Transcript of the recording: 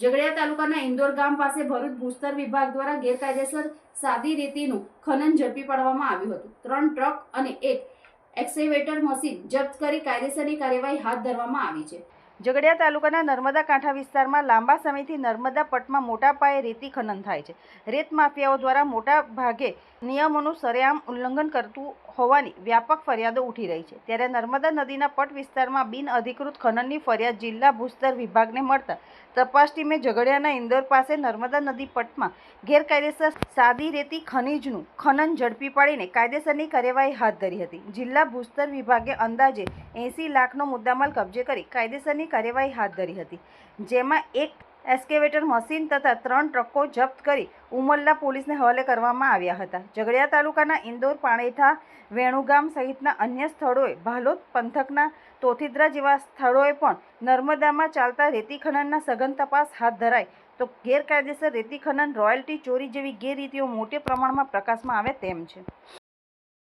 ઝઘડિયા તાલુકાના ઇન્દોર ગામ પાસે ભરૂચ ભૂસ્તર વિભાગ દ્વારા ગેરકાયદેસર સાદી રેતીનું ખનન ઝડપી પાડવામાં આવ્યું હતું. ત્રણ ટ્રક અને એક એક્સેવેટર મશીન જપ્ત કરી કાયદેસરની કાર્યવાહી હાથ ધરવામાં આવી છે. ઝઘડિયા તાલુકાના નર્મદા કાંઠા વિસ્તારમાં લાંબા સમયથી નર્મદા પટમાં મોટા પાયે રેતી ખનન થાય છે. રેત માફિયાઓ દ્વારા મોટા ભાગે નિયમોનું સરેઆમ ઉલ્લંઘન કરતું હોવાની વ્યાપક ફરિયાદો ઉઠી રહી છે. ત્યારે નર્મદા નદીના પટ વિસ્તારમાં બિન અધિકૃત ખનનની ફરિયાદ જિલ્લા ભૂસ્તર વિભાગને મળતા તપાસ ટીમે ઝઘડિયાના ઇન્દોર પાસે નર્મદા નદી પટમાં ગેરકાયદેસર સાદી રેતી ખનીજનું ખનન ઝડપી પાડીને કાયદેસરની કાર્યવાહી હાથ ધરી હતી. જિલ્લા ભૂસ્તર વિભાગે અંદાજે એંસી લાખનો મુદ્દામાલ કબજે કરી કાયદેસરની કાર્યવાહી હાથ ધરી હતી, જેમાં એક એસ્કેવેટર મશીન તથા ત્રણ ટ્રકો જપ્ત કરી ઉમરલા પોલીસને હવાલે કરવામાં આવ્યા હતા. ઝઘડિયા તાલુકાના ઇન્દોર પાણેઠા વેણુગામ સહિતના અન્ય સ્થળોએ ભાલોદ પંથકના તોથીદ્રા જેવા સ્થળોએ પણ નર્મદામાં ચાલતા રેતી ખનનના સઘન તપાસ હાથ ધરાય તો ગેરકાયદેસર રેતી ખનન રોયલ્ટી ચોરી જેવી ગેરરીતિઓ મોટે પ્રમાણમાં પ્રકાશમાં આવે તેમ છે.